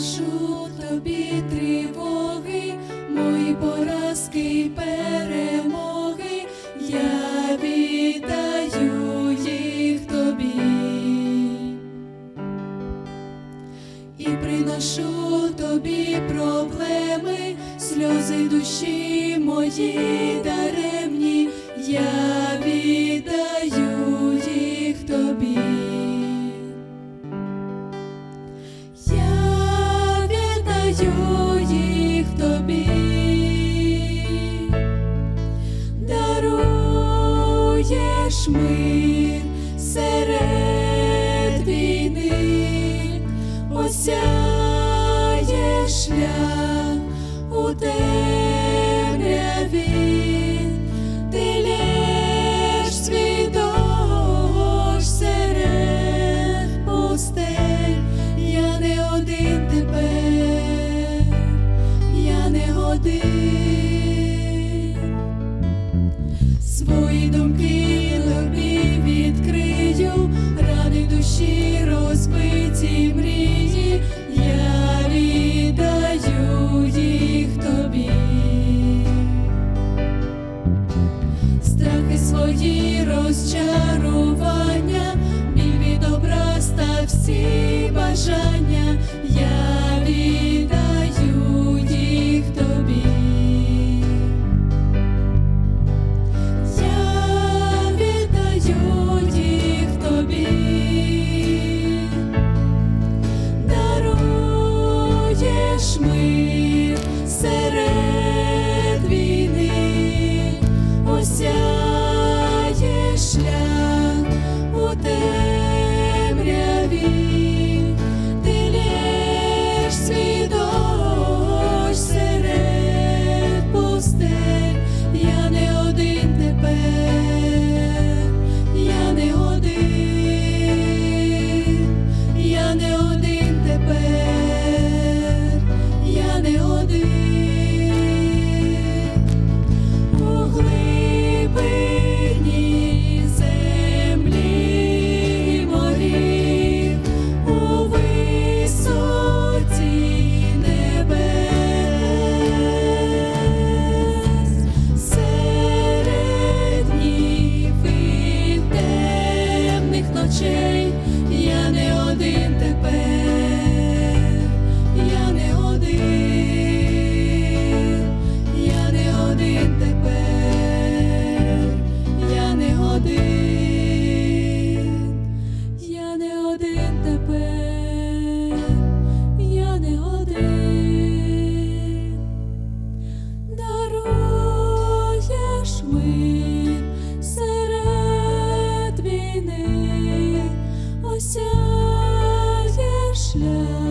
приношу тобі тривоги, мої поразки й перемоги, я віддаю їх тобі. І приношу тобі проблеми, сльози душі мої даремні, віддаю тобі, даруєш мир серед війни, осяєш шлях у темряві, Свої думки тобі відкрию, рани душі розбиті мрії, я віддаю їх тобі. Страхи свої розчарування, біль від образ та всі бажання, пустель, я не один тепер, осяєш шлях.